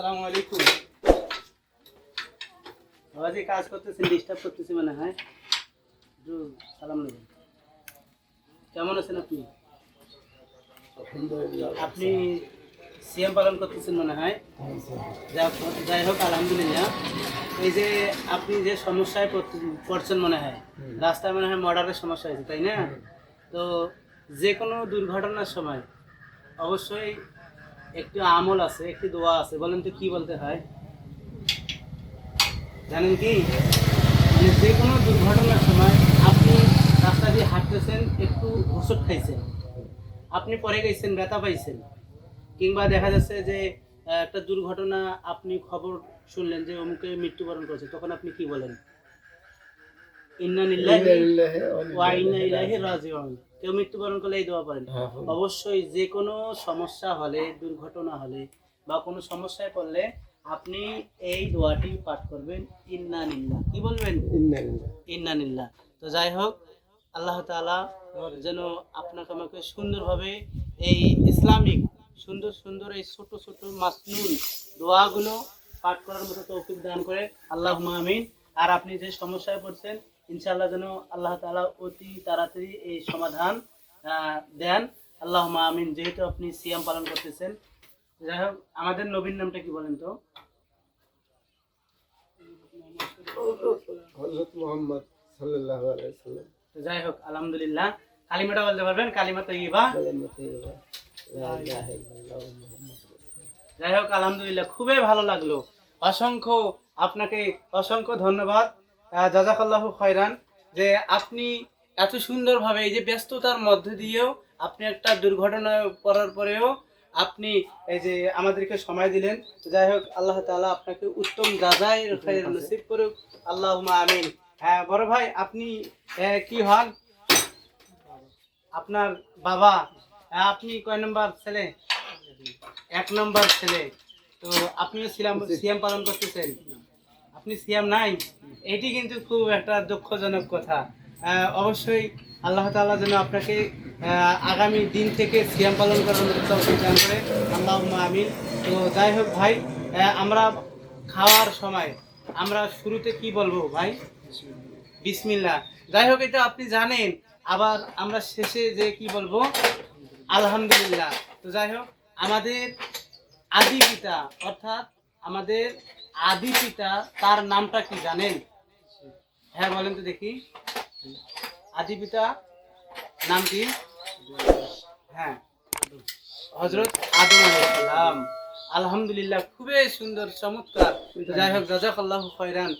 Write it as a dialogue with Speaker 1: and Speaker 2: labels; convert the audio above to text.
Speaker 1: আসসালামু আলাইকুম। বাবাজি কাজ করতেছেন ডিস্টার্ব করতেছি মনে হয়? একটু সালাম নেবেন কেমন আছেন আপনি? আপনি সিএম পালন করতেছেন মনে হয়? যা- যাই হোক আলহামদুলিল্লাহ। এই যে আপনি যে সমস্যায় পড়ছেন মনে হয়? রাস্তায় মনে হয় মর্ডারের সমস্যা হয়েছে তাই না? তো যে কোনো দুর্ঘটনার সময় অবশ্যই একটি আমল আছে, একটি দোয়া আছে, বলেন তো কি বলতে হয়? জানেন কি? যে কোনো দুর্ঘটনার সময় আপনি রাস্তা দিয়ে হাঁটতেছেন, একটু ওষুধ খাইছেন। আপনি পরে গেছেন, ব্যথা পাইছেন। কিংবা দেখা যাচ্ছে যে একটা দুর্ঘটনা, আপনি খবর শুনলেন যে অমুকে মৃত্যুবরণ করেছে, তখন আপনি কি বলেন? ইন্না লিল্লাহি ওয়া ইন্না ইলাইহি রাজিউন। কেউ মৃত্যুবরণ করলে এই দোয়া পড়েন। অবশ্যই যে কোনো সমস্যা হলে দুর্ঘটনা হলে বা কোনো সমস্যায় পড়লে আপনি এই দোয়াটি পাঠ করবেন ইন্না নিল্লাহ কি বলবেন? ইন্না নিল্লাহ তো যাই হোক আল্লাহ তাআলা যেন আপনাকে আমাকে সুন্দরভাবে এই ইসলামিক সুন্দর সুন্দর এই ছোট ছোট মাসনুন দোয়াগুলো পাঠ করার মতো তৌফিক দান করে আল্লাহ আমিন। আর আপনি যে সমস্যায় পড়ছেন ইনশাআল্লাহ যেন আল্লাহ তাআলা অতি তাড়াতাড়ি এই সমাধান দেন। আল্লাহ আমিন। যেহেতু আপনি সিয়াম পালন করতেছেন যাই হোক আমাদের নবীন নামটা কি বলেন তো?
Speaker 2: হযরত সাল্লাল্লাহু আলাইহি সাল্লাম
Speaker 1: যাই হোক আলহামদুলিল্লাহ। কালিমাটা বলতে পারবেন কালিমা তৈবা যাই হোক আলহামদুলিল্লাহ খুবই ভালো লাগল। অসংখ্য আপনাকে অসংখ্য ধন্যবাদ। জাজাকাল্লাহু খয়রান যে আপনি এত সুন্দরভাবে এই যে ব্যস্ততার মধ্যে দিয়েও আপনি একটা দুর্ঘটনায় পড়ার পরেও আপনি এই যে আমাদেরকে সময় দিলেন। যাই হোক আল্লাহ তাআলা আপনাকে উত্তম যাজাই খায়ের নসিব করুক। আল্লাহুম্মা আমিন। হ্যাঁ বড় ভাই আপনি কি হন? আপনার বাবা আহ, আপনি কয় নম্বর ছেলে? এক নম্বর ছেলে। তো আপনিও সিয়াম পালন করতেছেন। আপনি সিয়াম নাই? এটি কিন্তু খুব একটা দুঃখজনক কথা। অবশ্যই আল্লাহ তাআলা যেন আপনাকে আগামী দিন থেকে সিয়াম পালন করার তৌফিক দান করে। আল্লাহ আমিন। তো যাই হোক ভাই আমরা খাওয়ার সময়, আমরা শুরুতে কি বলব ভাই? বিসমিল্লাহ। যাই হোক, এটা আপনি জানেন, আবার আমরা শেষে যে কি বলব? আলহামদুলিল্লাহ। তো যাই হোক, আমাদের আদি পিতা, অর্থাৎ আমাদের আদি পিতা, তার নামটা কি জানেন? হ্যাঁ বলেন তো দেখি। আদি পিতা, নাম কি? হ্যাঁ। হজরত আদম আলহামদুলিল্লাহ, খুবই সুন্দর, চমৎকার। যাই হোক, জাজাকাল্লাহু খয়রান।